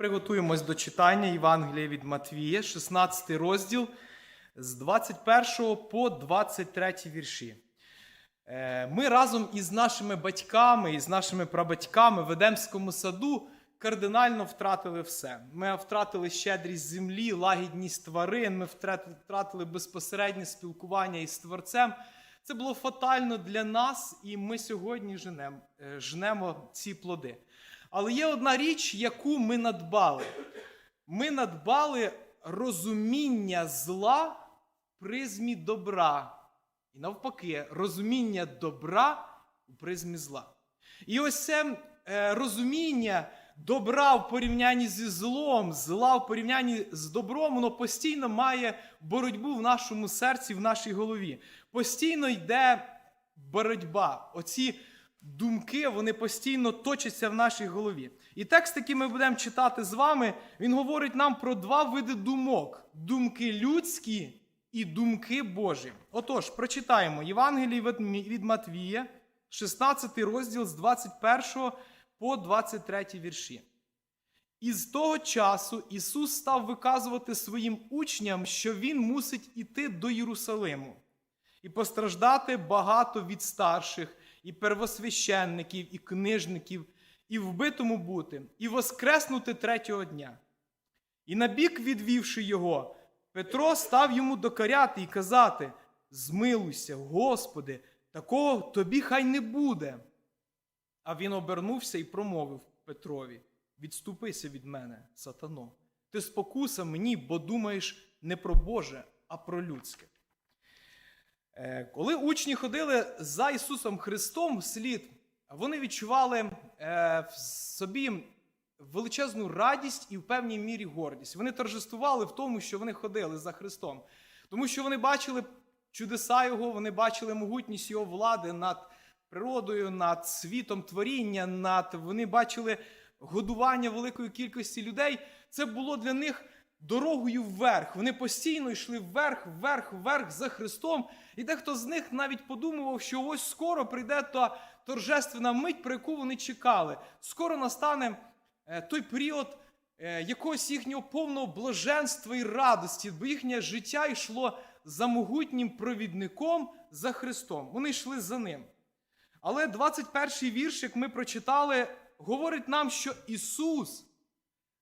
Приготуємось до читання Євангелія від Матвія, 16 розділ з 21 по 23 вірші. Е, Ми разом із нашими батьками і з нашими прабатьками в Едемському саду кардинально втратили все. Ми втратили щедрість землі, лагідність тварин, ми втратили- втратили безпосереднє спілкування із Творцем. Це було фатально для нас, і ми сьогодні женемо, е, жнемо ці плоди. Але є одна річ, яку ми надбали. Ми надбали розуміння зла в призмі добра. І навпаки, розуміння добра у призмі зла. І ось це е, розуміння добра в порівнянні зі злом, зла в порівнянні з добром, воно постійно має боротьбу в нашому серці, в нашій голові. Постійно йде боротьба. Оці думки вони постійно точаться в нашій голові. І текст, який ми будемо читати з вами, він говорить нам про два види думок: думки людські і думки Божі. Отож, прочитаємо Євангеліє від від Матвія, 16 розділ з 21 по 23 вірші. І з того часу Ісус став виказувати своїм учням, що Він мусить іти до Єрусалиму і постраждати багато від старших, і первосвященників, і книжників, і вбитому бути, і воскреснути третього дня. І набік відвівши його, Петро став йому докоряти і казати: Змилуйся, Господи, такого тобі хай не буде. А він обернувся і промовив Петрові: Відступися від мене, сатано. Ти спокуса мені, бо думаєш не про Боже, а про людське. Е, Коли учні ходили за Ісусом Христом вслід, вони відчували е, в собі величезну радість і в певній мірі гордість. Вони торжествували в тому, що вони ходили за Христом, тому що вони бачили чудеса Його, вони бачили могутність Його влади над природою, над світом творіння, над вони бачили годування великої кількості людей. Це було для них дорогою вверх. Вони постійно йшли вверх, вверх, вверх за Христом. І дехто з них навіть подумував, що ось скоро прийде та торжественна мить, про яку вони чекали. Скоро настане е, той період е, якогось їхнього повного блаженства і радості, бо їхнє життя йшло за могутнім провідником за Христом. Вони йшли за ним. Але 21 вірш, як ми прочитали, говорить нам, що Ісус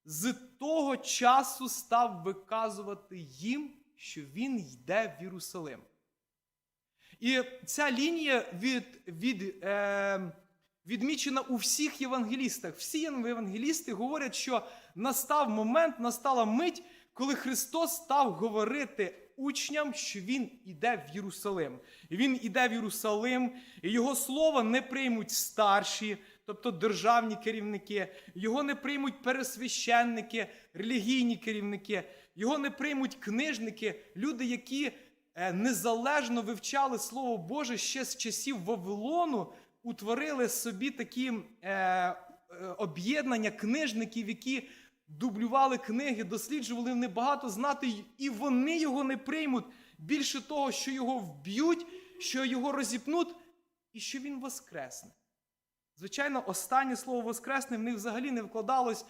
з того часу став виказувати їм, що Він йде в Єрусалим. І ця лінія від, від, е, відмічена у всіх євангелістах. Всі євангелісти говорять, що настав момент, настала мить, коли Христос став говорити учням, що Він іде в Єрусалим. І Він іде в Єрусалим, і Його слово не приймуть старші, тобто державні керівники, його не приймуть пересвященники, релігійні керівники, його не приймуть книжники, люди, які е, незалежно вивчали Слово Боже ще з часів Вавилону, утворили собі такі е, е, об'єднання книжників, які дублювали книги, досліджували небагато знати, і вони його не приймуть. Більше того, що його вб'ють, що його розіпнуть, і що він воскресне. Звичайно, останнє слово Воскресне в них взагалі не вкладалось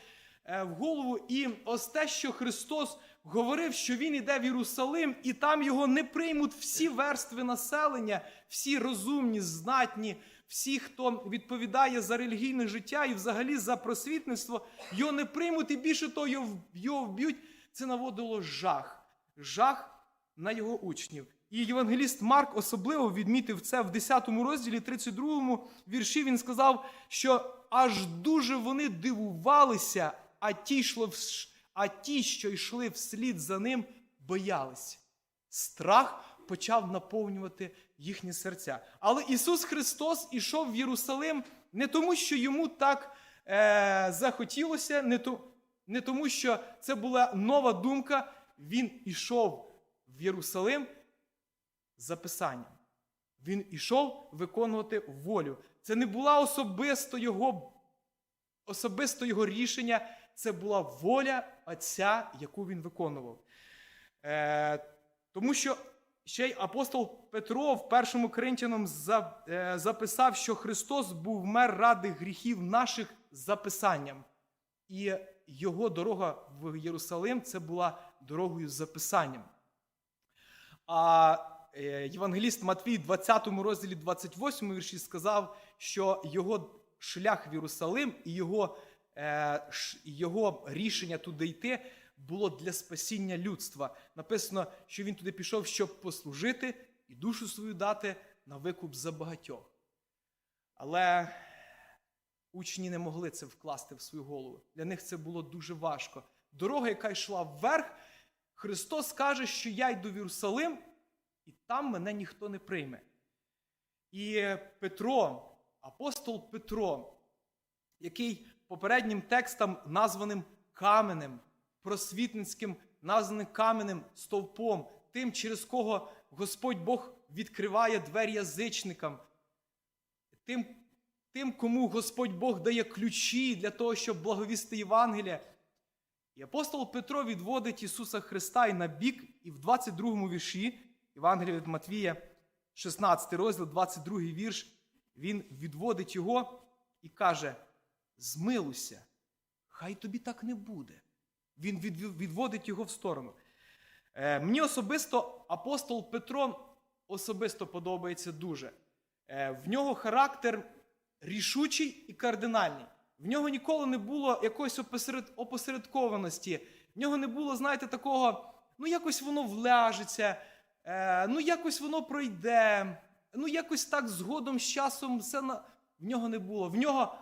е, в голову. І ось те, що Христос говорив, що Він іде в Єрусалим, і там його не приймуть всі верстви населення, всі розумні, знатні, всі, хто відповідає за релігійне життя і взагалі за просвітництво, його не приймуть, і більше того, його вб'ють. Це наводило жах. Жах на його учнів. І євангеліст Марк особливо відмітив це в 10 розділі, 32 вірші. Він сказав, що аж дуже вони дивувалися, а ті, а ті, що йшли вслід за ним, боялися. Страх почав наповнювати їхні серця. Але Ісус Христос ішов в Єрусалим не тому, що йому так е, захотілося, не, то, не тому, що це була нова думка. Він ішов в Єрусалим за Писанням. Він ішов виконувати волю. Це не була особисто його, особисто його рішення, це була воля Отця, яку він виконував. Е, тому що ще й апостол Петро в першому Коринтянам за, е, записав, що Христос був мер ради гріхів наших за Писанням. І його дорога в Єрусалим це була дорогою з записанням. А євангеліст Матвій, 20 розділі 28 вірші, сказав, що його шлях в Єрусалим і його, е, його рішення туди йти було для спасіння людства. Написано, що він туди пішов, щоб послужити і душу свою дати на викуп за багатьох. Але учні не могли це вкласти в свою голову. Для них це було дуже важко. Дорога, яка йшла вверх, Христос каже, що я йду в Єрусалим, і там мене ніхто не прийме. І Петро, апостол Петро, який попереднім текстом названим каменем, просвітницьким, названим каменем стовпом, тим, через кого Господь Бог відкриває двері язичникам, тим, тим, кому Господь Бог дає ключі для того, щоб благовісти Євангелія. І апостол Петро відводить Ісуса Христа і на бік, і в 22 му вірші Євангелія від Матвія, 16 розділ, 22 вірш, він відводить його і каже: Змилуйся, хай тобі так не буде. Він відводить його в сторону. Е, мені особисто апостол Петро особисто подобається дуже. Е, в нього характер рішучий і кардинальний. В нього ніколи не було якоїсь опосеред... опосередкованості. В нього не було, знаєте, такого, ну якось воно вляжеться, е, ну якось воно пройде, ну якось так згодом з часом все на... в нього не було. В нього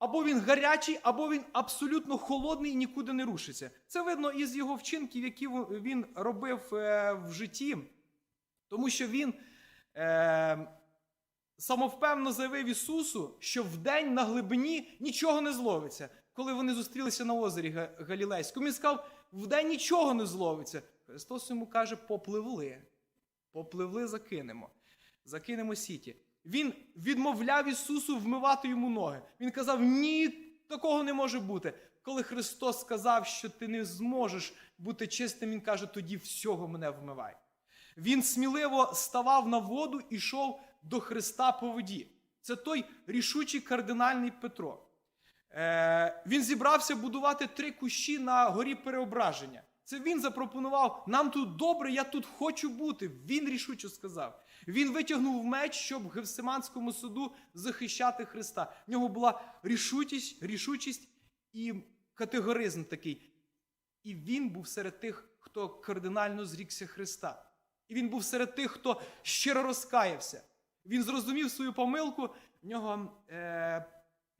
або він гарячий, або він абсолютно холодний і нікуди не рушиться. Це видно із його вчинків, які він робив е, в житті. Тому що він е, самовпевно заявив Ісусу, що вдень на глибині нічого не зловиться. Коли вони зустрілися на озері Галілейському, він сказав, вдень нічого не зловиться. Христос йому каже, попливли. Попливли, закинемо. Закинемо сіті. Він відмовляв Ісусу вмивати йому ноги. Він казав, ні, такого не може бути. Коли Христос сказав, що ти не зможеш бути чистим, Він каже, тоді всього мене вмивай. Він сміливо ставав на воду і йшов до Христа по воді. Це той рішучий кардинальний Петро. Е, він зібрався будувати три кущі на горі переображення. Це він запропонував: нам тут добре, я тут хочу бути. Він рішуче сказав. Він витягнув меч, щоб в Гевсиманському суду захищати Христа. В нього була рішучість, рішучість і категоризм такий. І він був серед тих, хто кардинально зрікся Христа. І він був серед тих, хто щиро розкаявся. Він зрозумів свою помилку, в нього е,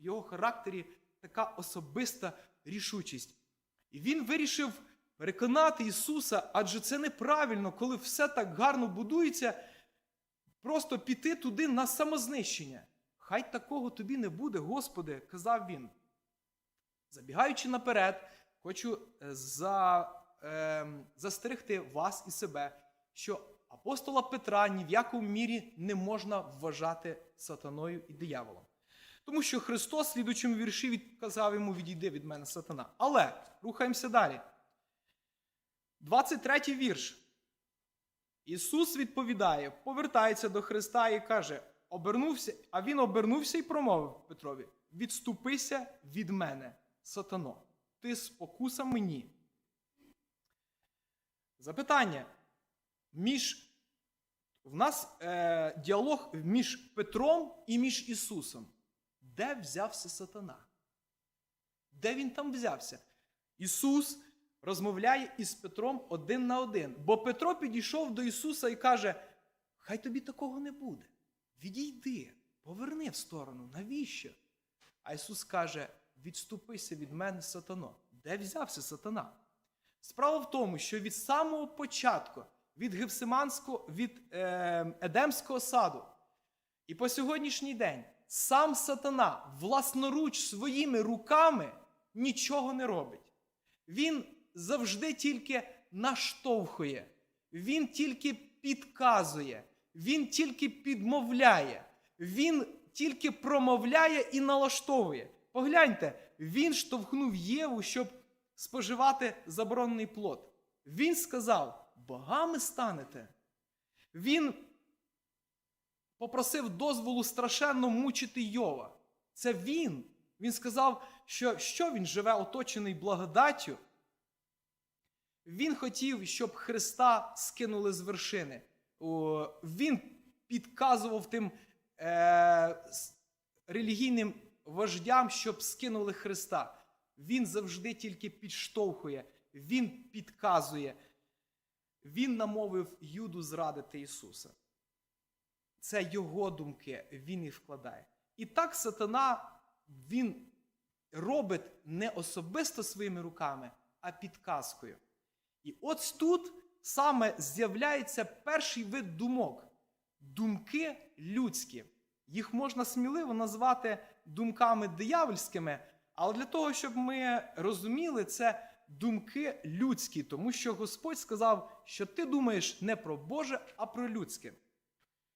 в його характері така особиста рішучість. І він вирішив переконати Ісуса, адже це неправильно, коли все так гарно будується, просто піти туди на самознищення. Хай такого тобі не буде, Господи, казав він. Забігаючи наперед, хочу е, за, е, застерегти вас і себе, що апостола Петра ні в якому мірі не можна вважати сатаною і дияволом. Тому що Христос, слідучому вірші, відказав йому відійди від мене сатана. Але рухаємося далі. 23 вірш. Ісус відповідає, повертається до Христа і каже: обернувся, а він обернувся і промовив Петрові: Відступися від мене, сатано, ти спокуса мені. Запитання. Між в нас е, діалог між Петром і між Ісусом. Де взявся сатана? Де він там взявся? Ісус розмовляє із Петром один на один. Бо Петро підійшов до Ісуса і каже: Хай тобі такого не буде. Відійди, поверни в сторону. Навіщо? А Ісус каже: Відступися від мене, сатано. Де взявся сатана? Справа в тому, що від самого початку, від Гевсиманського, від е, Едемського саду, і по сьогоднішній день сам сатана власноруч своїми руками нічого не робить. Він завжди тільки наштовхує, він тільки підказує, він тільки підмовляє, він тільки промовляє і налаштовує. Погляньте, він штовхнув Єву, щоб споживати заборонений плод. Він сказав: богами станете. Він попросив дозволу страшенно мучити Йова. Це він. Він сказав, що, що він живе оточений благодаттю, він хотів, щоб Христа скинули з вершини. Він підказував тим е, релігійним вождям, щоб скинули Христа. Він завжди тільки підштовхує, він підказує. Він намовив Юду зрадити Ісуса. Це його думки, він їх вкладає. І так сатана він робить не особисто своїми руками, а підказкою. І от тут саме з'являється перший вид думок думки людські. Їх можна сміливо назвати думками диявольськими, але для того, щоб ми розуміли, це думки людські, тому що Господь сказав, що ти думаєш не про Боже, а про людське.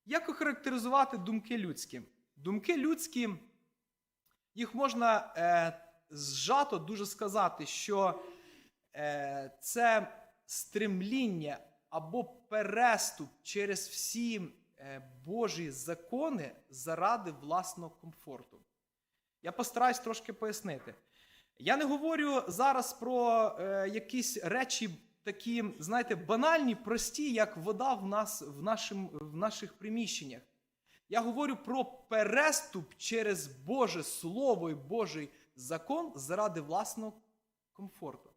Як охарактеризувати думки людські? Думки людські, їх можна е, зжато дуже сказати, що це стремління або переступ через всі е, Божі закони заради власного комфорту. Я постараюсь трошки пояснити. Я не говорю зараз про е, якісь речі такі, знаєте, банальні, прості, як вода в нас в, нашим, в наших приміщеннях. Я говорю про переступ через Боже Слово і Божий закон заради власного комфорту.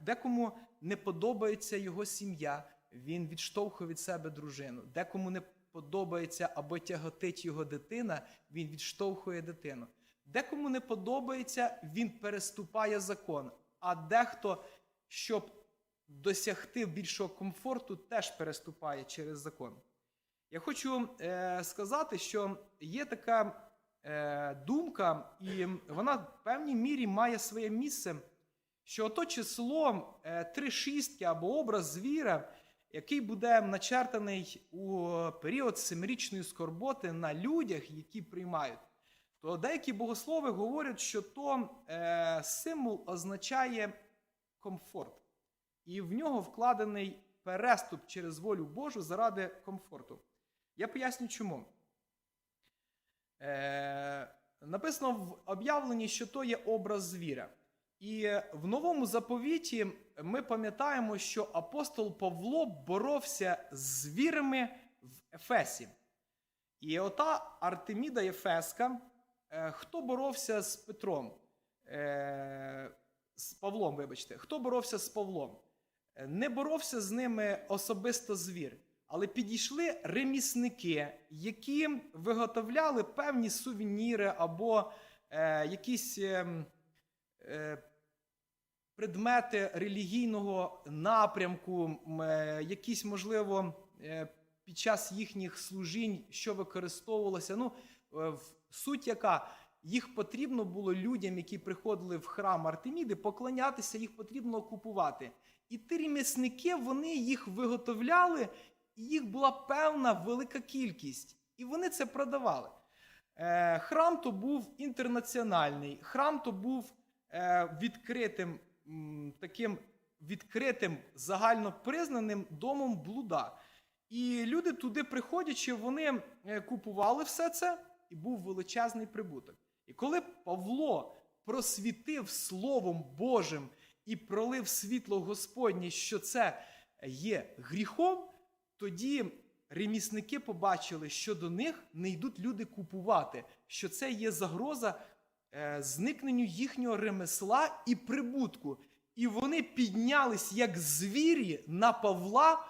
Декому не подобається його сім'я, він відштовхує від себе дружину. Декому не подобається або тяготить його дитина, він відштовхує дитину. Декому не подобається, він переступає закон. А дехто, щоб досягти більшого комфорту, теж переступає через закон. Я хочу е, сказати, що є така е, думка, і вона в певній мірі має своє місце, що ото число е, три шістки або образ звіра, який буде начертаний у період семирічної скорботи на людях, які приймають, то деякі богослови говорять, що то е, символ означає комфорт, і в нього вкладений переступ через волю Божу заради комфорту. Я поясню чому. Е, написано в об'явленні, що то є образ звіра. І в новому заповіті ми пам'ятаємо, що апостол Павло боровся з звірами в Ефесі. І ота Артеміда Ефеска, е, хто боровся з Петром? Е, з Павлом, вибачте, хто боровся з Павлом? Е, Не боровся з ними особисто звір, але підійшли ремісники, які виготовляли певні сувеніри або якісь е, е, предмети релігійного напрямку, е, якісь, можливо, е, під час їхніх служінь, що використовувалося. Ну, е, суть яка. Їх потрібно було людям, які приходили в храм Артеміди, поклонятися, їх потрібно купувати. І ті ремісники, вони їх виготовляли, і їх була певна велика кількість. І вони це продавали. Храм то був інтернаціональний, храм то був відкритим, таким відкритим, загальнопризнаним домом блуда. І люди туди приходячи, вони е, купували все це, і був величезний прибуток. І коли Павло просвітив Словом Божим і пролив світло Господнє, що це є гріхом, тоді ремісники побачили, що до них не йдуть люди купувати, що це є загроза зникненню їхнього ремесла і прибутку. І вони піднялись як звірі на Павла,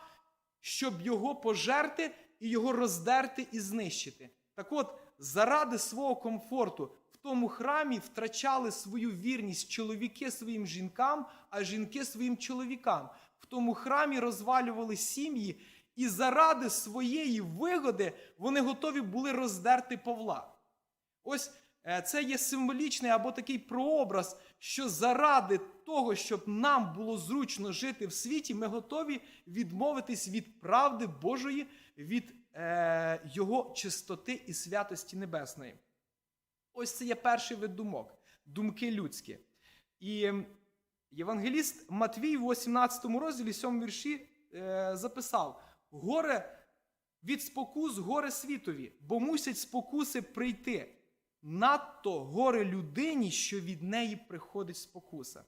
щоб його пожерти і його роздерти і знищити. Так от, заради свого комфорту в тому храмі втрачали свою вірність чоловіки своїм жінкам, а жінки своїм чоловікам. В тому храмі розвалювали сім'ї, і заради своєї вигоди вони готові були роздерти Павла. Ось е, це є символічний або такий прообраз, що заради того, щоб нам було зручно жити в світі, ми готові відмовитись від правди Божої, від е, Його чистоти і святості небесної. Ось це є перший вид думок, думки людські. І євангеліст Матвій в 18 розділі, 7 вірші, е, записав: горе від спокус, горе світові, бо мусять спокуси прийти. Надто горе людині, що від неї приходить спокуса.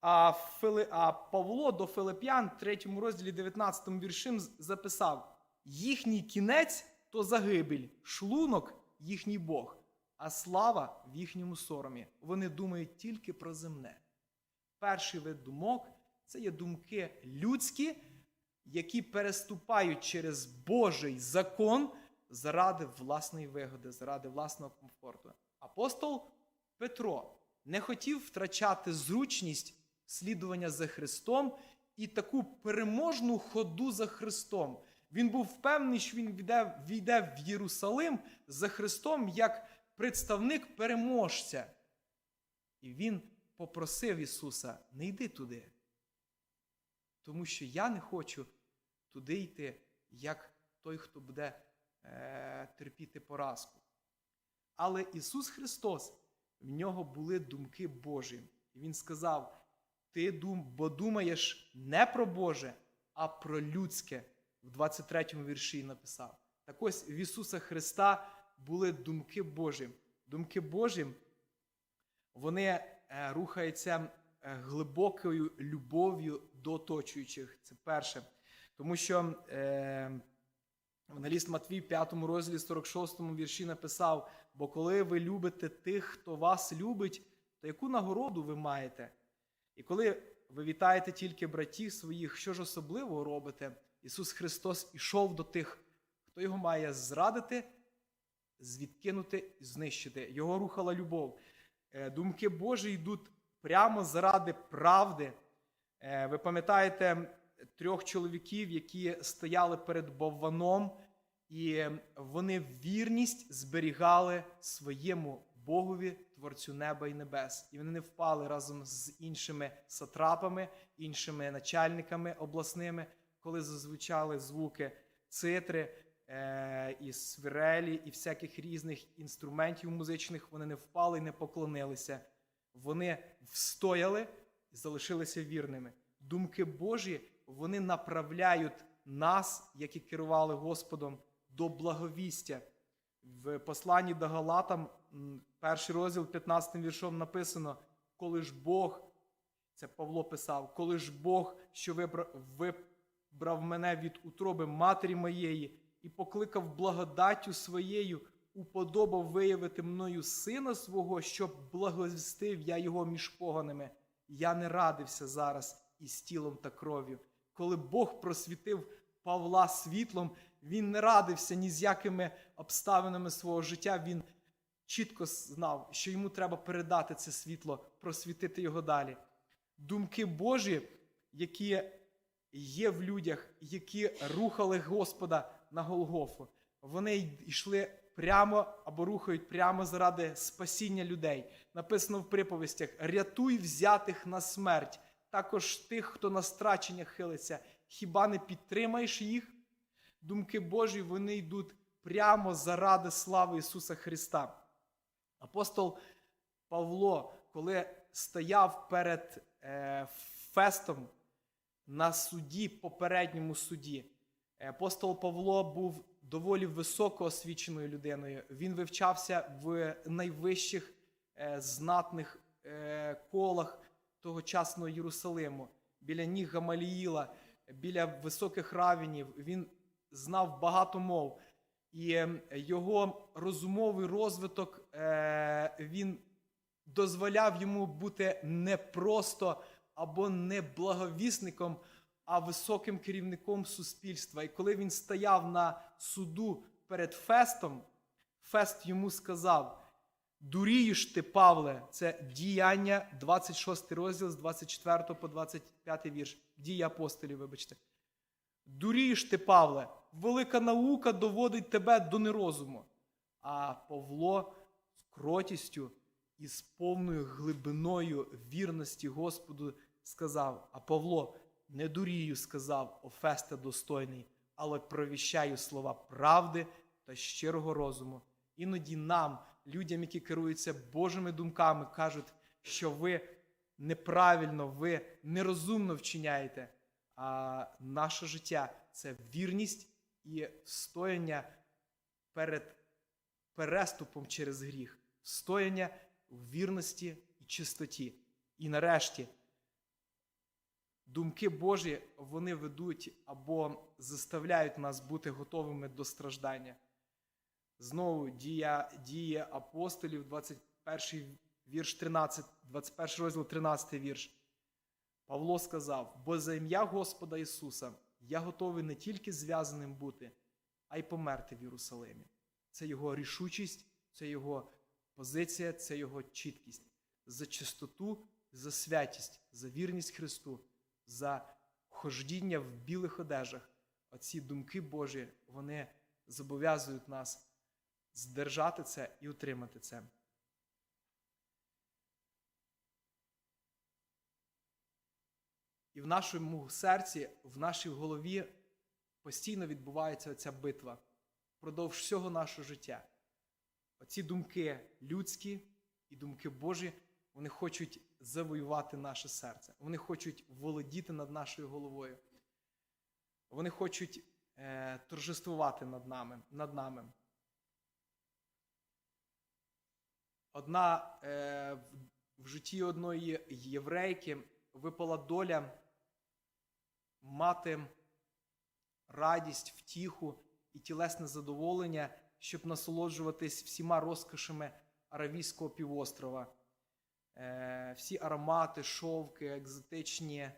А, Фили... а Павло до Филип'ян, 3 розділі 19 віршим записав: їхній кінець то загибель, шлунок їхній Бог, а слава в їхньому соромі. Вони думають тільки про земне. Перший вид думок це є думки людські, які переступають через Божий закон заради власної вигоди, заради власного комфорту. Апостол Петро не хотів втрачати зручність слідування за Христом і таку переможну ходу за Христом. Він був впевнений, що він війде, війде в Єрусалим за Христом як представник переможця. І він попросив Ісуса: не йди туди. Тому що я не хочу туди йти, як той, хто буде е, терпіти поразку. Але Ісус Христос, в нього були думки Божі. І Він сказав: Ти дум, бо думаєш не про Боже, а про людське. В 23 му вірші написав. Так ось в Ісуса Христа були думки Божі. Думки Божі, вони е, рухаються е, глибокою любов'ю до оточуючих. Це перше. Тому що Евангеліст Матвій 5 розділі 46 вірші написав: бо коли ви любите тих, хто вас любить, то яку нагороду ви маєте? І коли ви вітаєте тільки братів своїх, що ж особливого робите? Ісус Христос ішов до тих, хто його має зрадити, звідкинути і знищити. Його рухала любов. Е, Думки Божі йдуть прямо заради правди. Е, Ви пам'ятаєте трьох чоловіків, які стояли перед Бовваном, і вони вірність зберігали своєму Богові, Творцю неба і небес. І вони не впали разом з іншими сатрапами, іншими начальниками обласними, коли зазвучали звуки цитри е, і свирелі, і всяких різних інструментів музичних. Вони не впали і не поклонилися. Вони встояли і залишилися вірними. Думки Божі вони направляють нас, які керували Господом, до благовістя. В посланні до Галатам, перший розділ 15 віршом написано: коли ж Бог, це Павло писав, коли ж Бог, що вибрав, мене від утроби матері моєї і покликав благодаттю своєю, уподобав виявити мною сина свого, щоб благовістив я його між поганими. Я не радився зараз із тілом та кров'ю. Коли Бог просвітив Павла світлом, він не радився ні з якими обставинами свого життя. Він чітко знав, що йому треба передати це світло, просвітити його далі. Думки Божі, які є в людях, які рухали Господа на Голгофу, вони йшли прямо або рухають прямо заради спасіння людей. Написано в приповістях: рятуй взятих на смерть, також тих, хто на страчення хилиться. Хіба не підтримаєш їх? Думки Божі вони йдуть прямо заради слави Ісуса Христа. Апостол Павло, коли стояв перед е, Фестом на суді, попередньому суді, апостол Павло був доволі високо освіченою людиною. Він вивчався в найвищих е, знатних е, колах тогочасного Єрусалиму, біля ніг Гамаліїла, біля високих равінів. Він знав багато мов. І е, його розумовий розвиток е, він дозволяв йому бути не просто або не благовісником, а високим керівником суспільства. І коли він стояв на суду перед Фестом, Фест йому сказав: Дурієш ти, Павле, це діяння, 26 розділ з 24 по 25 вірш. Дії апостолів, вибачте. Дурієш ти, Павле, велика наука доводить тебе до нерозуму. А Павло з кротістю і з повною глибиною вірності Господу сказав: А Павло, не дурію, сказав Офеста достойний, але провіщаю слова правди та щирого розуму. Іноді нам, людям, які керуються Божими думками, кажуть, що ви неправильно, ви нерозумно вчиняєте. А наше життя це вірність і стояння перед переступом через гріх, стояння в вірності і чистоті. І нарешті думки Божі вони ведуть або заставляють нас бути готовими до страждання. Знову дія, дія апостолів, 21 вірш 13, 21 розділ, 13 вірш. Павло сказав: бо за ім'я Господа Ісуса я готовий не тільки зв'язаним бути, а й померти в Єрусалимі. Це його рішучість, це його позиція, це його чіткість. За чистоту, за святість, за вірність Христу, за хождіння в білих одежах. Оці думки Божі, вони зобов'язують нас здержати це і утримати це. І в нашому серці, в нашій голові постійно відбувається ця битва впродовж всього нашого життя. Оці думки людські і думки Божі, вони хочуть завоювати наше серце. Вони хочуть володіти над нашою головою. Вони хочуть е, торжествувати над нами. Над нами. Одна е, в- житті одної єврейки випала доля мати радість, втіху і тілесне задоволення, щоб насолоджуватись всіма розкошами Аравійського півострова. Е, всі аромати, шовки, екзотичні,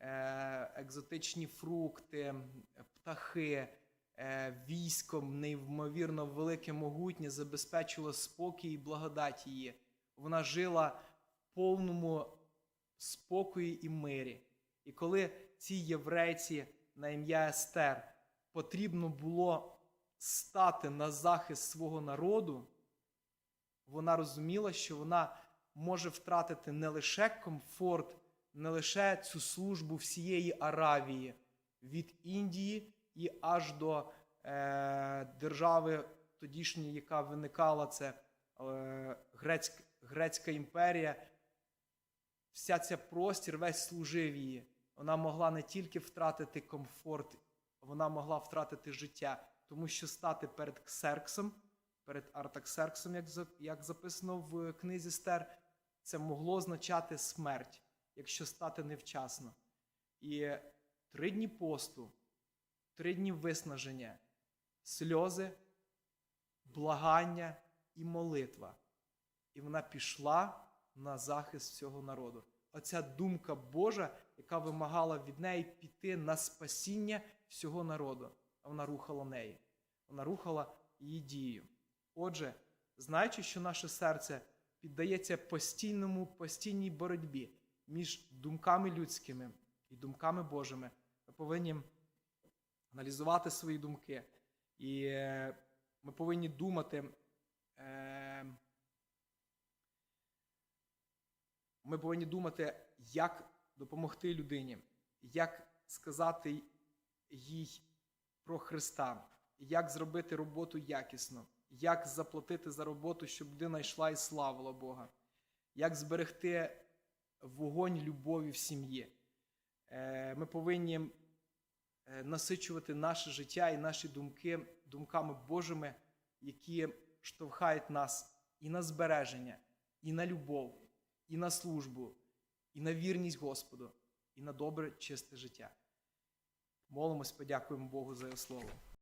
е, екзотичні фрукти, птахи, е, військо неймовірно велике, могутнє забезпечило спокій і благодать її. Вона жила в повному спокої і мирі. І коли цій єврейці на ім'я Естер потрібно було стати на захист свого народу, вона розуміла, що вона може втратити не лише комфорт, не лише цю службу всієї Аравії від Індії і аж до е, держави тодішньої, яка виникала, це е, Грецьк, Грецька імперія. Вся ця простір весь служив її. Вона могла не тільки втратити комфорт, вона могла втратити життя, тому що стати перед Ксерксом, перед Артаксерксом, як, як записано в книзі Стер, це могло означати смерть, якщо стати невчасно. І три дні посту, три дні виснаження, сльози, благання і молитва. І вона пішла на захист всього народу. Оця думка Божа, яка вимагала від неї піти на спасіння всього народу. А вона рухала неї. Вона рухала її дією. Отже, знаючи, що наше серце піддається постійному, постійній боротьбі між думками людськими і думками Божими, ми повинні аналізувати свої думки. І е, ми повинні думати. Е, ми повинні думати, як допомогти людині, як сказати їй про Христа, як зробити роботу якісно, як заплатити за роботу, щоб людина йшла і славила Бога, як зберегти вогонь любові в сім'ї. Е, Ми повинні насичувати наше життя і наші думки думками Божими, які штовхають нас і на збереження, і на любов, і на службу, і на вірність Господу, і на добре, чисте життя. Молимось, подякуємо Богу за його слово.